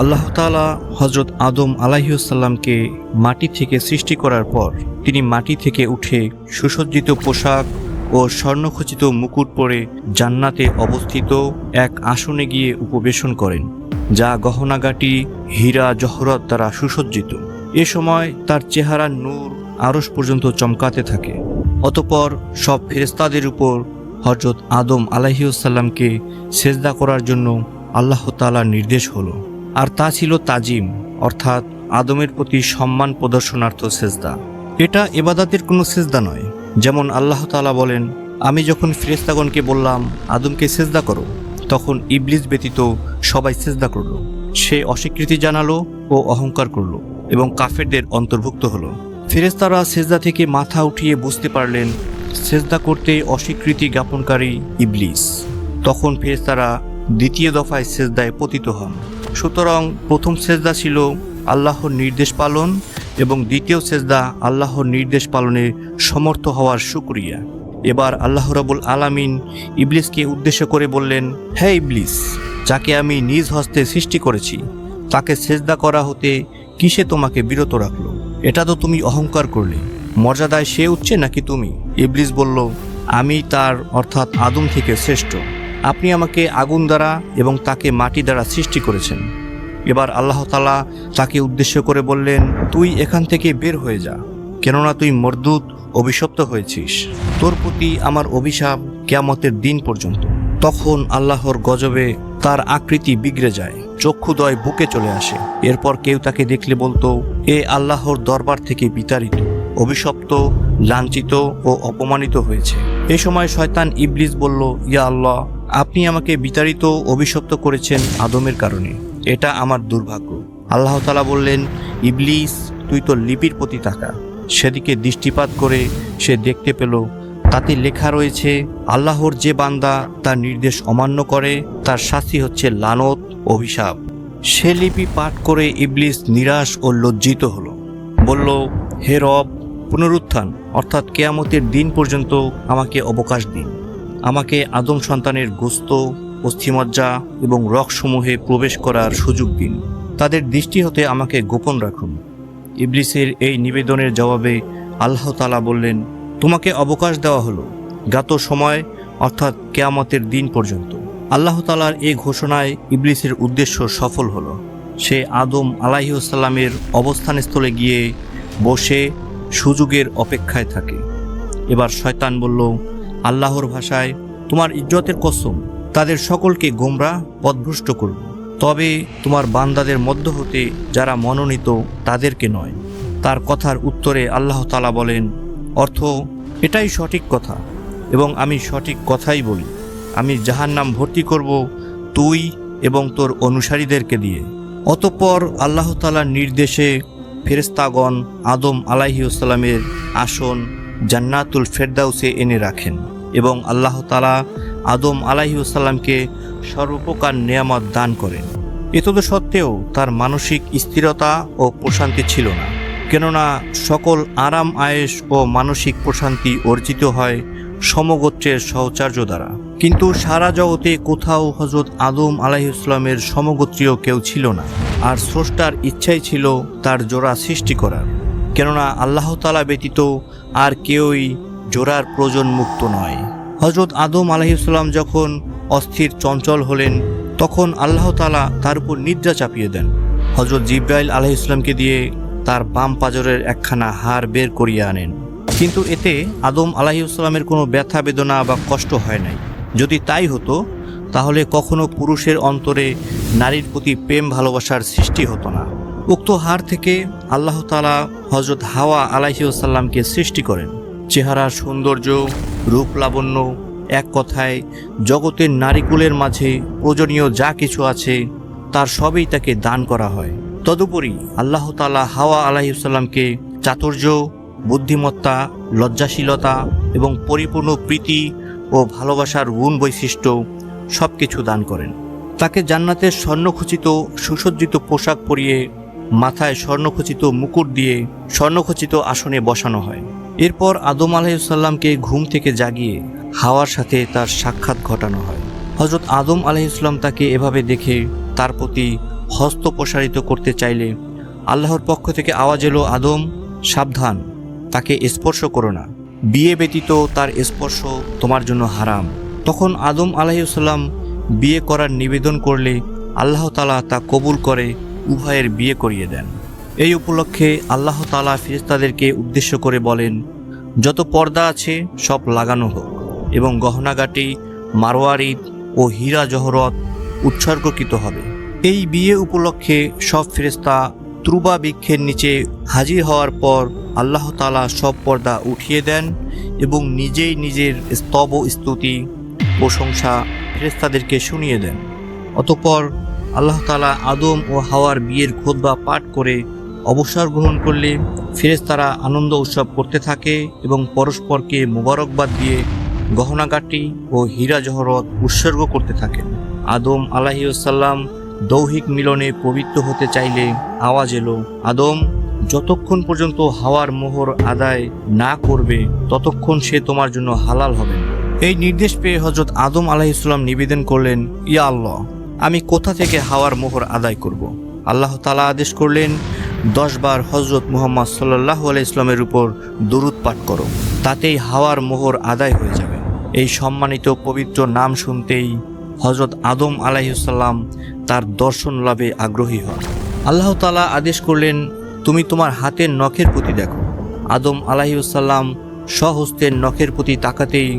আল্লাহ তাআলা হজরত আদম আলাহিউসাল্লামকে মাটি থেকে সৃষ্টি করার পর তিনি মাটি থেকে উঠে সুসজ্জিত পোশাক ও স্বর্ণখচিত মুকুট পরে জান্নাতে অবস্থিত এক আসনে গিয়ে উপবেশন করেন, যা গহনাগাটি হীরা জহরত দ্বারা সুসজ্জিত। এ সময় তার চেহারা নূর আরস পর্যন্ত চমকাতে থাকে। অতপর সব ফেরেস্তাদের উপর হজরত আদম আলাহিউসাল্লামকে সেজদা করার জন্য আল্লাহ তাআলার নির্দেশ হলো। আর তা ছিল তাজিম, অর্থাৎ আদমের প্রতি সম্মান প্রদর্শনার্থ সেজদা। এটা এবাদাতের কোনো সেজদা নয়। যেমন আল্লাহ তাআলা বলেন, আমি যখন ফেরেস্তাগণকে বললাম, আদমকে সেজদা করো, তখন ইবলিস ব্যতীত সবাই সেজদা করল। সে অস্বীকৃতি জানালো ও অহংকার করল এবং কাফেরদের অন্তর্ভুক্ত হলো। ফেরেস্তারা সেজদা থেকে মাথা উঠিয়ে বুঝতে পারলেন, সেজদা করতে অস্বীকৃতি জ্ঞাপনকারী ইবলিস। তখন ফেরেস্তারা দ্বিতীয় দফায় সেজদায় পতিত হন। সুতরাং প্রথম সেজদা ছিল আল্লাহর নির্দেশ পালন এবং দ্বিতীয় সেজদা আল্লাহর নির্দেশ পালনে সমর্থ হওয়ার সুক্রিয়া এবার আল্লাহ রাবুল আলামিন ইবলিসকে উদ্দেশ্য করে বললেন হ্যাঁ ইবলিস, যাকে আমি নিজ হস্তে সৃষ্টি করেছি, তাকে সেজদা করা হতে কিসে তোমাকে বিরত রাখল? এটা তো তুমি অহংকার করলে। মর্যাদায় সে উঠছে নাকি তুমি? ইবলিস বলল, আমি তার অর্থাৎ আদম থেকে শ্রেষ্ঠ। আপনি আমাকে আগুন দ্বারা এবং তাকে মাটি দ্বারা সৃষ্টি করেছেন। এবার আল্লাহ তালা তাকে উদ্দেশ্য করে বললেন, তুই এখান থেকে বের হয়ে যা, কেননা তুই মর্দুত, অভিশপ্ত হয়েছিস। তোর প্রতি আমার অভিশাপ কেয়ামতের দিন পর্যন্ত। তখন আল্লাহর গজবে তার আকৃতি বিগড়ে যায়, চক্ষুদয় বুকে চলে আসে। এরপর কেউ তাকে দেখলে বলতো, এ আল্লাহর দরবার থেকে বিতাড়িত, অভিশপ্ত, লাঞ্ছিত ও অপমানিত হয়েছে। এ সময় শয়তান ইবলিস বলল, ইয়া আল্লাহ আপনি আমাকে বিতাড়িত অভিশপ্ত করেছেন আদমের কারণে। এটা আমার দুর্ভাগ্য। আল্লাহ তালা বললেন, ইবলিস, তুই তো লিপির প্রতি তাকা। সেদিকে দৃষ্টিপাত করে সে দেখতে পেল, তাতে লেখা রয়েছে, আল্লাহর যে বান্দা তার নির্দেশ অমান্য করে, তার শাস্তি হচ্ছে লানত, অভিশাপ। সে লিপি পাঠ করে ইবলিস নিরাশ ও লজ্জিত হলো। বলল, হে রব, পুনরুত্থান, অর্থাৎ কেয়ামতের দিন পর্যন্ত আমাকে অবকাশ দিন। আমাকে আদম সন্তানের গোস্ত, অস্থিমজ্জা এবং রকসমূহে প্রবেশ করার সুযোগ দিন। তাদের দৃষ্টি হতে আমাকে গোপন রাখুন। ইবলিসের এই নিবেদনের জবাবে আল্লাহ তালা বললেন, তোমাকে অবকাশ দেওয়া হলো জ্ঞাত সময়, অর্থাৎ কেয়ামতের দিন পর্যন্ত। আল্লাহ তালার এই ঘোষণায় ইবলিসের উদ্দেশ্য সফল হলো। সে আদম আলাহিউসাল্লামের অবস্থানস্থলে গিয়ে বসে সুযোগের অপেক্ষায় থাকে। এবার শয়তান বলল আল্লাহর ভাষায় তোমার ইজ্জতের কসম, তাদের সকলকে গোমরা পথভ্রষ্ট করব। তবে তোমার বান্দাদের মধ্য হতে যারা মনোনীত, তাদেরকে নয়। তার কথার উত্তরে আল্লাহ তালা বলেন, অর্থ এটাই সঠিক কথা এবং আমি সঠিক কথাই বলি। আমি যাহার নাম ভর্তি করব তুই এবং তোর অনুসারীদেরকে দিয়ে। অতঃপর আল্লাহ তালার নির্দেশে ফেরেস্তাগণ আদম আলাহিউসালামের আসন জান্নাতুল ফেরদাউসে এনে রাখেন এবং আল্লাহ তালা আদম আলাহিউসাল্লামকে সর্বপ্রকার নেয়ামত দান করেন। এতদ সত্ত্বেও তার মানসিক স্থিরতা ও প্রশান্তি ছিল না। কেননা সকল আরাম আয়েস ও মানসিক প্রশান্তি অর্জিত হয় সমগোত্রের সহচার্য দ্বারা। কিন্তু সারা জগতে কোথাও হজরত আদম আলাহিউসলামের সমগোত্রীয় কেউ ছিল না। আর স্রষ্টার ইচ্ছাই ছিল তার জোড়া সৃষ্টি করার। কেননা আল্লাহ তালা ব্যতীত আর কেউই জোড়ার প্রয়োজন মুক্ত নয়। হজরত আদম আলাহিসাল্লাম যখন অস্থির চঞ্চল হলেন, তখন আল্লাহ তালা তার উপর নিদ্রা চাপিয়ে দেন। হজরত জিব্রাইল আলাহিসাল্লামকে দিয়ে তার বাম পাজরের একখানা হাড় বের করিয়ে আনেন। কিন্তু এতে আদম আলাহিউসালামের কোনো ব্যথা, বেদনা বা কষ্ট হয় নাই। যদি তাই হতো, তাহলে কখনো পুরুষের অন্তরে নারীর প্রতি প্রেম ভালোবাসার সৃষ্টি হতো না। উক্ত হার থেকে আল্লাহ তালা হজরত হাওয়া আলাহিউসাল্লামকে সৃষ্টি করেন। চেহারার সৌন্দর্য, রূপ লাবণ্য, এক কথায় জগতের নারীকুলের মাঝে প্রয়োজনীয় যা কিছু আছে, তার সবই তাকে দান করা হয়। তদুপরি আল্লাহ তালা হাওয়া আলাহিসাল্লামকে চাতুর্য, বুদ্ধিমত্তা, লজ্জাশীলতা এবং পরিপূর্ণ প্রীতি ও ভালোবাসার গুণ বৈশিষ্ট্য সব কিছু দান করেন। তাকে জান্নাতের স্বর্ণখচিত সুসজ্জিত পোশাক পরিয়ে মাথায় স্বর্ণখচিত মুকুট দিয়ে স্বর্ণখচিত আসনে বসানো হয়। এরপর আদম আলাইসাল্লামকে ঘুম থেকে জাগিয়ে হাওয়ার সাথে তার সাক্ষাৎ ঘটানো হয়। হজরত আদম আলাইসাল্লাম তাকে এভাবে দেখে তার প্রতি হস্ত প্রসারিত করতে চাইলে আল্লাহর পক্ষ থেকে আওয়াজ এলো, আদম, সাবধান, তাকে স্পর্শ করো না। বিয়ে ব্যতীত তার স্পর্শ তোমার জন্য হারাম। তখন আদম আলাহিসাল্লাম বিয়ে করার নিবেদন করলে আল্লাহ তালা তা কবুল করে উভয়ের বিয়ে করিয়ে দেন। এই উপলক্ষে আল্লাহ তালা ফিরিস্তাদেরকে উদ্দেশ্য করে বলেন, যত পর্দা আছে, সব লাগানো হোক এবং গহনাগাটি মারোয়ারিদ ও হীরা জহরত উৎসর্গকৃত হবে। এই বিয়ে উপলক্ষে সব ফেরেস্তা ত্রুবা বৃক্ষের নিচে হাজির হওয়ার পর আল্লাহ তালা সব পর্দা উঠিয়ে দেন এবং নিজেই নিজের স্তব স্তুতি প্রশংসা ফেরেস্তাদেরকে শুনিয়ে দেন। অতঃপর আল্লাহ তালা আদম ও হাওয়ার বিয়ের খোদবা পাঠ করে অবসর গ্রহণ করলে ফেরেস্তারা আনন্দ উৎসব করতে থাকে এবং পরস্পরকে মোবারকবাদ দিয়ে গহনাগাটি ও হীরা জহরত উৎসর্গ করতে থাকেন আদম আলাহিউসাল্লাম দৌহিক মিলনে পবিত্র হতে চাইলে আওয়াজ এলো, আদম, যতক্ষণ পর্যন্ত হাওয়ার মোহর আদায় না করবে, ততক্ষণ সে তোমার জন্য হালাল হবে এই নির্দেশ পেয়ে হজরত আদম আলাহিসাল্লাম নিবেদন করলেন, ইয়া আল্লাহ আমি কোথা থেকে হাওয়ার মোহর আদায় করব। আল্লাহ তালা আদেশ করলেন, দশ বার হজরত মুহাম্মদ সাল্লাহ আলাই ইসলামের উপর দরুদ পাঠ করো, তাতেই হাওয়ার মোহর আদায় হয়ে যাবে। এই সম্মানিত পবিত্র নাম শুনতেই হজরত আদম আলাইসাল্লাম তার দর্শন লাভে আগ্রহী হন। আল্লাহ তালা আদেশ করলেন, তুমি তোমার হাতের নখের প্রতি দেখো। আদম আলাহিসাল্লাম স্বহস্তের নখের প্রতি তাকাতেই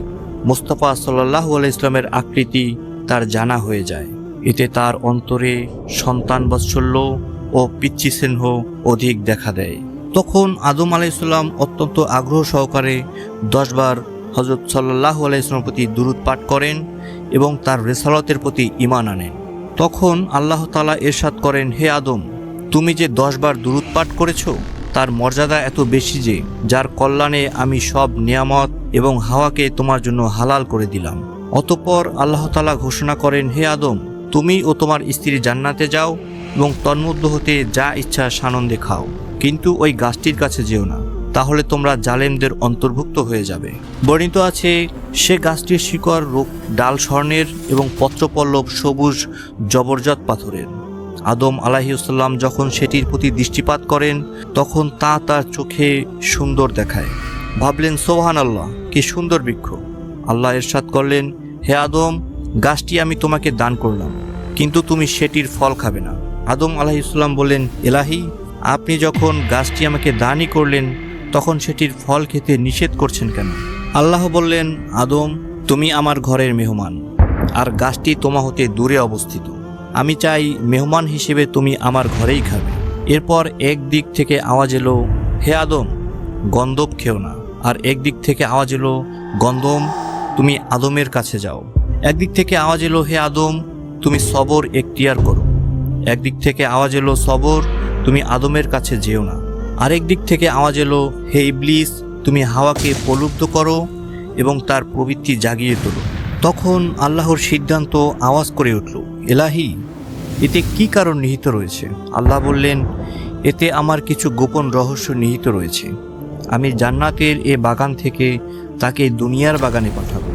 মোস্তফা সাল্লাহ ইসলামের আকৃতি তার জানা হয়ে যায়। এতে তার অন্তরে সন্তান বাৎসল্য ও পিচ্ছি স্নেহ অধিক দেখা দেয়। তখন আদম আলাইসাল্লাম অত্যন্ত আগ্রহ সহকারে দশবার হজরত সাল্লাহ আলাইসলামের প্রতি দুরুদ পাঠ করেন এবং তার রেসালতের প্রতি ইমান আনেন। তখন আল্লাহ তালা এরশাদ করেন, হে আদম, তুমি যে দশবার দুরুদ পাঠ করেছ, তার মর্যাদা এত বেশি যে, যার কল্যাণে আমি সব নিয়ামত এবং হাওয়াকে তোমার জন্য হালাল করে দিলাম। অতঃপর আল্লাহ তালা ঘোষণা করেন, হে আদম তুমি ও তোমার স্ত্রী জান্নাতে যাও এবং তন্মধ্য হতে যা ইচ্ছা সানন্দে খাও। কিন্তু ওই গাছটির কাছে যেও না, তাহলে তোমরা জালেমদের অন্তর্ভুক্ত হয়ে যাবে। বর্ণিত আছে, সে গাছটির শিকড় রোগ, ডাল স্বর্ণের এবং পত্রপল্লব সবুজ জবরজত পাথরের। আদম আলাহিউসাল্লাম যখন সেটির প্রতি দৃষ্টিপাত করেন, তখন তা তার চোখে সুন্দর দেখায়। ভাবলেন সোহান আল্লাহ কি সুন্দর বৃক্ষ। আল্লাহ এরশাদ করলেন, হে আদম গাছটি আমি তোমাকে দান করলাম, কিন্তু তুমি সেটির ফল খাবে না। আদম আলাহিসাল্লাম বললেন, এলাহি, আপনি যখন গাছটি আমাকে দানই করলেন, তখন সেটির ফল খেতে নিষেধ করছেন কেন? আল্লাহ বললেন, আদম, তুমি আমার ঘরের মেহমান, আর গাছটি তোমা হতে দূরে অবস্থিত। আমি চাই মেহমান হিসেবে তুমি আমার ঘরেই খাবে। এরপর এক দিক থেকে আওয়াজ এলো, হে আদম, গন্ধব খেও না। আর একদিক থেকে আওয়াজ এলো, গন্ধম, তুমি আদমের কাছে যাও। একদিক থেকে আওয়াজ এলো, হে আদম, তুমি সবর এখতিয়ার করো। একদিক থেকে আওয়াজ এলো, সবর, তুমি আদমের কাছে যেও না। আরেক দিক থেকে আওয়াজ এলো, হে ইবলিস, তুমি হাওয়াকে প্রলুব্ধ করো এবং তার প্রবৃত্তি জাগিয়ে তোলো। তখন আল্লাহর সিদ্ধান্ত আওয়াজ করে উঠল, এলাহি, এতে কি কারণ নিহিত রয়েছে? আল্লাহ বললেন, এতে আমার কিছু গোপন রহস্য নিহিত রয়েছে। আমি জান্নাতের এ বাগান থেকে তাকে দুনিয়ার বাগানে পাঠাবো।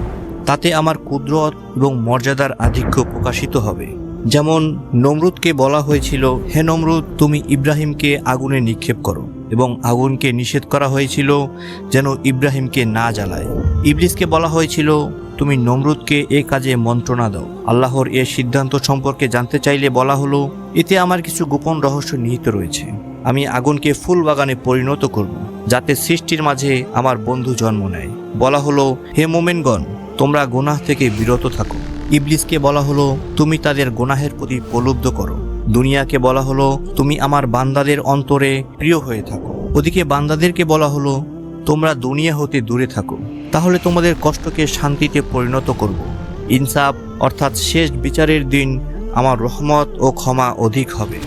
তাতে আমার কুদরত এবং মর্যাদার আধিক্য প্রকাশিত হবে। যেমন নমরুদকে বলা হয়েছিল, হে নমরুদ, তুমি ইব্রাহিমকে আগুনে নিক্ষেপ করো এবং আগুনকে নিষেধ করা হয়েছিল যেন ইব্রাহিমকে না জ্বালায়। ইবলিসকে বলা হয়েছিল, তুমি নমরুদকে এ কাজে মন্ত্রণা দাও। আল্লাহর এ সিদ্ধান্ত সম্পর্কে জানতে চাইলে বলা হলো, এতে আমার কিছু গোপন রহস্য নিহিত রয়েছে। আমি আগুনকে ফুল বাগানে পরিণত করব, যাতে সৃষ্টির মাঝে আমার বন্ধু জন্ম নেয়। বলা হলো, হে মোমেনগণ তোমরা গোনাহ থেকে বিরত থাকো। ইবলিসকে বলা হলো, তুমি তাদের গোনাহের প্রতি প্রলুব্ধ করো। দুনিয়াকে বলা হলো, তুমি আমার বান্দাদের অন্তরে প্রিয় হয়ে থাকো। ওদিকে বান্দাদেরকে বলা হলো, তোমরা দুনিয়া হতে দূরে থাকো। তাহলে তোমাদের কষ্টকে শান্তিতে পরিণত করব। ইনসাফ অর্থাৎ শেষ বিচারের দিন আমার রহমত ও ক্ষমা অধিক হবে।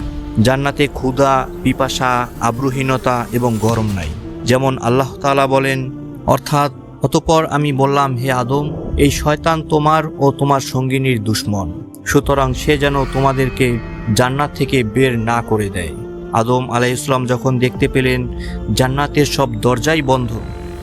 জান্নাতে ক্ষুধা, পিপাসা, আব্রুহীনতা এবং গরম নাই। যেমন আল্লাহ তাআলা বলেন, অর্থাৎ অতপর আমি বললাম, হে আদম, এই শয়তান তোমার ও তোমার সঙ্গিনীর দুশ্মন। সুতরাং সে যেন তোমাদেরকে জান্নাত থেকে বের না করে দেয়। আদম আলাইসলাম যখন দেখতে পেলেন, জান্নাতের সব দরজাই বন্ধ,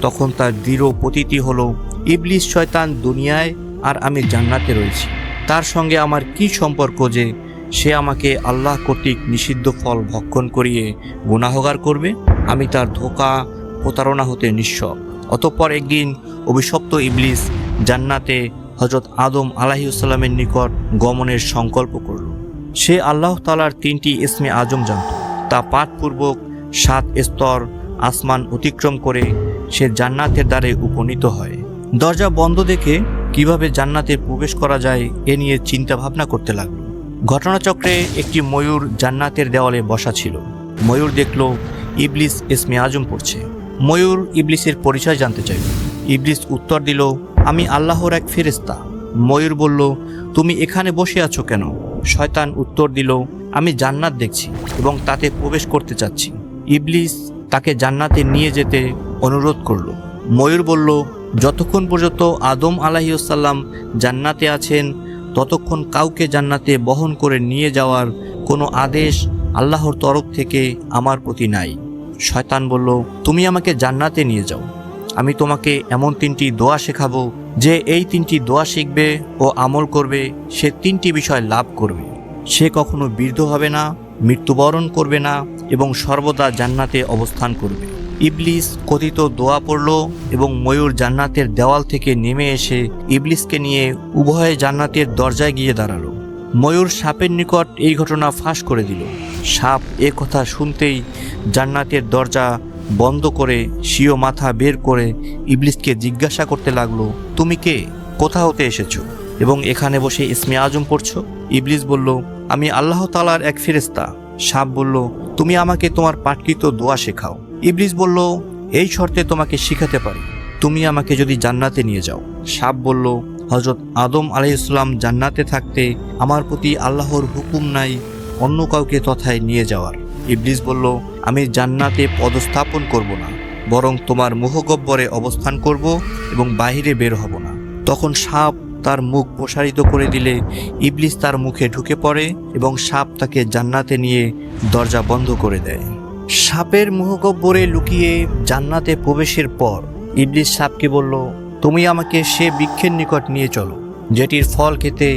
তখন তার দৃঢ় প্রতীতি হলো, ইবলিস শয়তান দুনিয়ায় আর আমি জান্নাতে রয়েছি। তার সঙ্গে আমার কি সম্পর্ক যে সে আমাকে আল্লাহ কর্তৃক নিষিদ্ধ ফল ভক্ষণ করিয়ে গুনাহগার করবে? আমি তার ধোকা প্রতারণা হতে নিঃস্ব। অতঃপর একদিন অভিশপ্ত ইবলিস জান্নাতে হজরত আদম আলাহিউসাল্লামের নিকট গমনের সংকল্প করল। সে আল্লাহ তালার তিনটি ইসমে আজম জানত, তা পাঠপূর্বক সাত স্তর আসমান অতিক্রম করে সে জান্নাতের দ্বারে উপনীত হয়। দরজা বন্ধ দেখে কীভাবে জান্নাতে প্রবেশ করা যায় এ নিয়ে চিন্তা ভাবনা করতে লাগল। ঘটনাচক্রে একটি ময়ূর জান্নাতের দেওয়ালে বসা ছিল। ময়ূর দেখল ইবলিস ইসমে আজম পড়ছে। ময়ূর ইবলিসের পরিচয় জানতে চাইল। ইবলিস উত্তর দিল, আমি আল্লাহর এক ফেরেস্তা ময়ূর বলল, তুমি এখানে বসে আছো কেন? শয়তান উত্তর দিল, আমি জান্নাত দেখছি এবং তাতে প্রবেশ করতে চাচ্ছি। ইবলিস তাকে জান্নাতে নিয়ে যেতে অনুরোধ করল। ময়ূর বলল, যতক্ষণ পর্যন্ত আদম আলাহিউসাল্লাম জান্নাতে আছেন, ততক্ষণ কাউকে জান্নাতে বহন করে নিয়ে যাওয়ার কোনো আদেশ আল্লাহর তরফ থেকে আমার প্রতি নাই। শয়তান বলল, তুমি আমাকে জান্নাতে নিয়ে যাও। আমি তোমাকে এমন তিনটি দোয়া শেখাবো, যে এই তিনটি দোয়া শিখবে ও আমল করবে, সে তিনটি বিষয় লাভ করবে। সে কখনো বৃদ্ধ হবে না, মৃত্যুবরণ করবে না এবং সর্বদা জান্নাতে অবস্থান করবে। ইবলিস কথিত দোয়া পড়ল এবং ময়ূর জান্নাতের দেওয়াল থেকে নেমে এসে ইবলিসকে নিয়ে উভয়ে জান্নাতের দরজায় গিয়ে দাঁড়াল। ময়ূর সাপের নিকট এই ঘটনা ফাঁস করে দিল। সাপ এ কথা শুনতেই জান্নাতের দরজা বন্ধ করে সিও মাথা বের করে ইবলিসকে জিজ্ঞাসা করতে লাগল, তুমি কে? কোথা হতে এসেছ? এবং এখানে বসে ইসমে আজম পড়ছো? ইবলিস বলল, আমি আল্লাহ তালার এক ফেরেস্তা সাপ বলল, তুমি আমাকে তোমার পাঠকৃত দোয়া শেখাও। ইবলিস বলল, এই শর্তে তোমাকে শিখাতে পারি। তুমি আমাকে যদি জান্নাতে নিয়ে যাও। সাপ বলল হজরত আদম আলাইসাল্লাম জান্নাতে থাকতে আমার প্রতি আল্লাহর হুকুম নাই অন্য কাউকে তথায় নিয়ে যাওয়ার। ইবলিস বলল, আমি জান্নাতে পদস্থাপন করব না, বরং তোমার মুহগব্বরে অবস্থান করব এবং বাইরে বের হব না। তখন সাপ তার মুখ প্রসারিত করে দিলে ইবলিস তার মুখে ঢুকে পড়ে এবং সাপ তাকে জান্নাতে নিয়ে দরজা বন্ধ করে দেয়। সাপের মুহগব্বরে লুকিয়ে জান্নাতে প্রবেশের পর ইবলিস সাপকে বলল, তুমি আমাকে সে বৃক্ষের নিকট নিয়ে চলো, যেটির ফল খেতে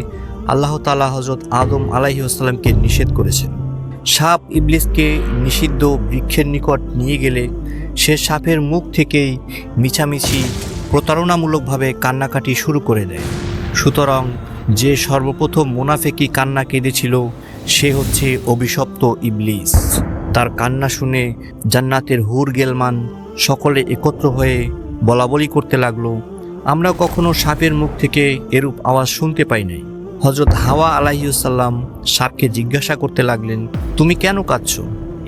আল্লাহ তালা হজরত আদম আলাহিউসালামকে নিষেধ করেছেন। সাপ ইবলিসকে নিষিদ্ধ বৃক্ষের নিকট নিয়ে গেলে সে সাপের মুখ থেকেই মিছামিছি প্রতারণামূলকভাবে কান্নাকাটি শুরু করে দেয়। সুতরাং যে সর্বপ্রথম মুনাফেকি কান্না কেঁদেছিল, সে হচ্ছে অভিশপ্ত ইবলিস। তার কান্না শুনে জান্নাতের হুর গেলমান সকলে একত্র হয়ে বলাবলি করতে লাগল, আমরা কখনো সাপের মুখ থেকে এরূপ আওয়াজ শুনতে পাই নাই। হজরত হাওয়া আলাহিউসাল্লাম সাপকে জিজ্ঞাসা করতে লাগলেন, তুমি কেন কাঁদছ?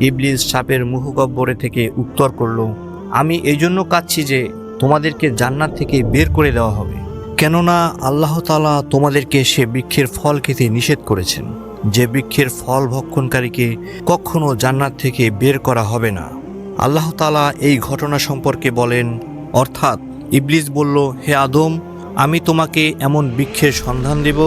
ইবলিস সাপের মুখগব্বরে থেকে উত্তর করল, আমি এই জন্য কাঁদছি যে তোমাদেরকে জান্নাত থেকে বের করে দেওয়া হবে। কেননা আল্লাহ তালা তোমাদেরকে সে বৃক্ষের ফল খেতে নিষেধ করেছেন। যে বৃক্ষের ফল ভক্ষণকারীকে কখনো জান্নাত থেকে বের করা হবে না। আল্লাহ তালা এই ঘটনা সম্পর্কে বলেন, অর্থাৎ ইবলিস বলল, হে আদম, আমি তোমাকে এমন বৃক্ষের সন্ধান দেব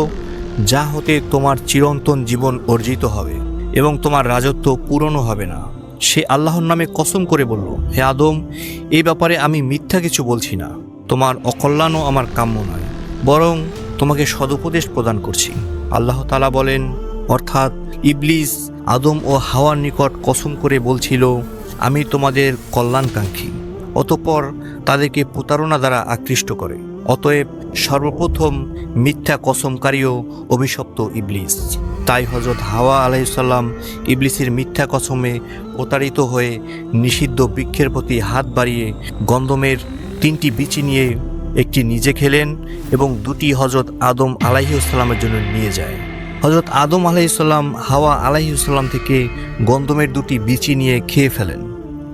যা হতে তোমার চিরন্তন জীবন অর্জিত হবে এবং তোমার রাজত্ব পূরণও হবে না। সে আল্লাহর নামে কসম করে বলল, হে আদম এই ব্যাপারে আমি মিথ্যা কিছু বলছি না। তোমার অকল্যাণও আমার কাম্য নয়, বরং তোমাকে সদুপদেশ প্রদান করছি। আল্লাহ তালা বলেন, অর্থাৎ ইবলিস, আদম ও হাওয়ার নিকট কসম করে বলছিল, আমি তোমাদের কল্যাণকাঙ্ক্ষী অতঃপর তাদেরকে প্রতারণা দ্বারা আকৃষ্ট করে। অতএব সর্বপ্রথম মিথ্যা কসমকারীও অভিশপ্ত ইবলিস। তাই হজরত হাওয়া আলাইসাল্লাম ইবলিসের মিথ্যা কসমে প্রতারিত হয়ে নিষিদ্ধ বৃক্ষের প্রতি হাত বাড়িয়ে গন্ধমের তিনটি বিচি নিয়ে একটি নিজে খেলেন এবং দুটি হজরত আদম আলাইসাল্লামের জন্য নিয়ে যায়। হজরত আদম আলাইসাল্লাম হাওয়া আলাইসাল্লাম থেকে গন্ধমের দুটি বিচি নিয়ে খেয়ে ফেলেন।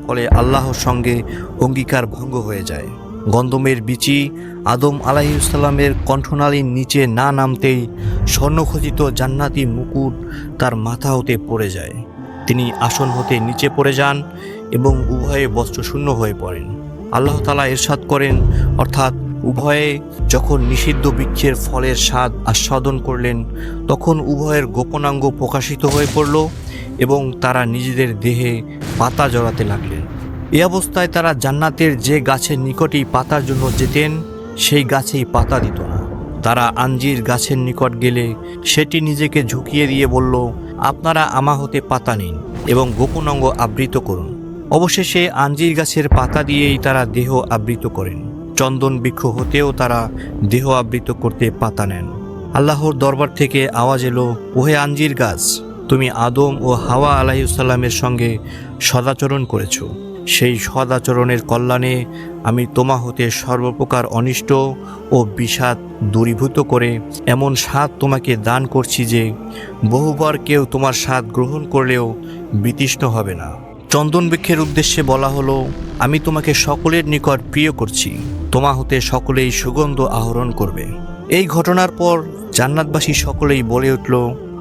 ফলে আল্লাহর সঙ্গে অঙ্গীকার ভঙ্গ হয়ে যায়। গন্ধমের বিচি আদম আলাহিসাল্লামের কণ্ঠনালীর নিচে না নামতেই স্বর্ণখচিত জান্নাতি মুকুট তার মাথা হতে পড়ে যায়। তিনি আসন হতে নিচে পড়ে যান এবং উভয়ে বস্ত্রশূন্য হয়ে পড়েন। আল্লাহ তালা এরশাদ করেন, অর্থাৎ উভয়ে যখন নিষিদ্ধ বৃক্ষের ফলের স্বাদ আস্বাদন করলেন, তখন উভয়ের গোপনাঙ্গ প্রকাশিত হয়ে পড়ল এবং তারা নিজেদের দেহে পাতা জড়াতে লাগলেন। এ অবস্থায় তারা জান্নাতের যে গাছের নিকটেই পাতার জন্য যেতেন, সেই গাছেই পাতা দিত না। তারা আঞ্জির গাছের নিকট গেলে সেটি নিজেকে ঝুঁকিয়ে দিয়ে বলল, আপনারা আমা হতে পাতা নিন এবং গোপন অঙ্গ আবৃত করুন। অবশেষে আঞ্জির গাছের পাতা দিয়েই তারা দেহ আবৃত করেন। চন্দন বৃক্ষ হতেও তারা দেহ আবৃত করতে পাতা নেন। আল্লাহর দরবার থেকে আওয়াজ এলো, ওহে আঞ্জির গাছ, তুমি আদম ও হাওয়া আলাইসাল্লামের সঙ্গে সদাচরণ করেছ। সেই সদাচরণের কল্যাণে আমি তোমা হতে সর্বপ্রকার অনিষ্ট ও বিষাদ দূরীভূত করে এমন স্বাদ তোমাকে দান করছি যে বহুবার কেউ তোমার স্বাদ গ্রহণ করলেও বিতৃষ্ণ হবে না। চন্দন বৃক্ষের উদ্দেশ্যে বলা হলো, আমি তোমাকে সকলের নিকট প্রিয় করছি, তোমা হতে সকলেই সুগন্ধ আহরণ করবে। এই ঘটনার পর জান্নাতবাসী সকলেই বলে উঠল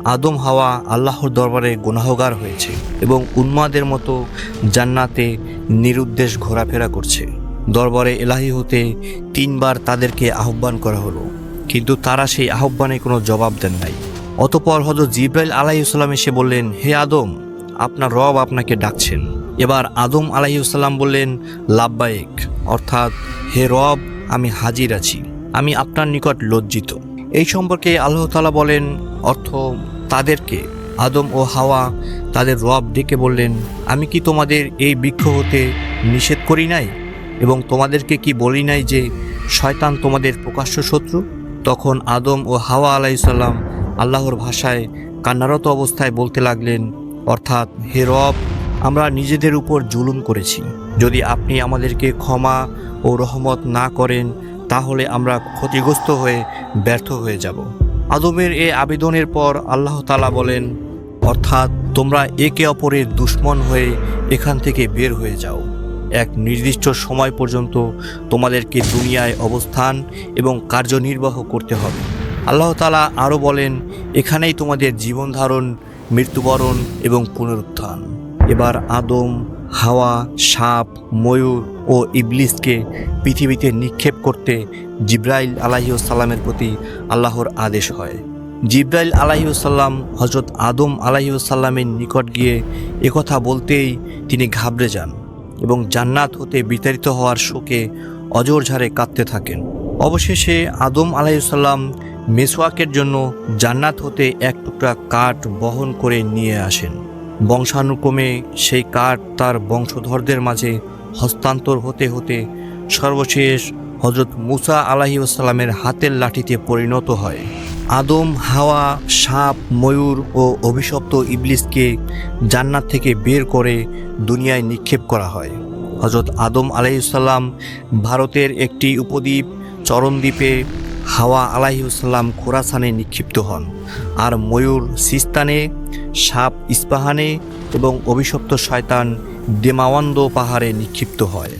আদম হাওয়া আল্লাহর দরবারে গুনাহগার হয়েছে এবং উন্মাদের মতো জান্নাতে নিরুদ্দেশ ঘোরাফেরা করছে। দরবারে এলাহি হতে তিনবার তাদেরকে আহ্বান করা হলো, কিন্তু তারা সেই আহ্বানে কোনো জবাব দেন নাই। অতপর হজরত জিব্রাইল আলাইসাল্লাম এসে বললেন, হে আদম, আপনার রব আপনাকে ডাকছেন। এবার আদম আলাইসাল্লাম বললেন লাভবায়েক অর্থাৎ, হে রব, আমি হাজির আছি। আমি আপনার নিকট লজ্জিত। এই সম্পর্কে আল্লাহ তালা বলেন, অর্থ তাদেরকে। আদম ও হাওয়া তাদের রব ডেকে বললেন, আমি কি তোমাদের এই বৃক্ষ হতে নিষেধ করি নাই? এবং তোমাদেরকে কি বলি নাই যে, শয়তান তোমাদের প্রকাশ্য শত্রু? তখন আদম ও হাওয়া আলাইসাল্লাম আল্লাহর ভাষায় কান্নারত অবস্থায় বলতে লাগলেন, অর্থাৎ হে রব, আমরা নিজেদের উপর জুলুম করেছি। যদি আপনি আমাদেরকে ক্ষমা ও রহমত না করেন তাহলে আমরা ক্ষতিগ্রস্ত হয়ে ব্যর্থ হয়ে যাব। আদমের এ আবেদনের পর আল্লাহ তালা বলেন, অর্থাৎ তোমরা একে অপরের দুশ্মন হয়ে এখান থেকে বের হয়ে যাও। এক নির্দিষ্ট সময় পর্যন্ত তোমাদেরকে দুনিয়ায় অবস্থান এবং কার্যনির্বাহ করতে হবে। আল্লাহ তালা আরও বলেন, এখানেই তোমাদের জীবন ধারণ মৃত্যুবরণ এবং পুনরুত্থান। এবার আদম হাওয়া, সাপ, ময়ূর ও ইবলিসকে পৃথিবীতে নিক্ষেপ করতে জিব্রাইল আলাহিউসাল্লামের প্রতি আল্লাহর আদেশ হয়। জিব্রাইল আলাহিউসাল্লাম হজরত আদম আলাহিউসাল্লামের নিকট গিয়ে একথা বলতেই তিনি ঘাবড়ে যান এবং জান্নাত হতে বিতাড়িত হওয়ার শোকে অজর ঝাড়ে কাঁদতে থাকেন। অবশেষে আদম আলাইসাল্লাম মেসওয়াকের জন্য জান্নাত হতে এক টুকরা কাঠ বহন করে নিয়ে আসেন। বংশানুক্রমে সেই কাঠ তার বংশধরদের মাঝে হস্তান্তর হতে হতে সর্বশেষ হজরত মুসা আলাহিউসাল্লামের হাতের লাঠিতে পরিণত হয়। আদম, হাওয়া, সাপ, ময়ূর ও অভিশপ্ত ইবলিসকে জান্নাত থেকে বের করে দুনিয়ায় নিক্ষেপ করা হয়। হজরত আদম আলাইসাল্লাম ভারতের একটি উপদ্বীপ, চরণদ্বীপে হাওয়া আলাহিউসাল্লাম খোরাসানে নিক্ষিপ্ত হন, আর ময়ূর সিস্তানে, সাপ ইস্পাহানে এবং অভিশপ্ত শয়তান দেমাওয়ান্দ পাহাড়ে নিক্ষিপ্ত হয়।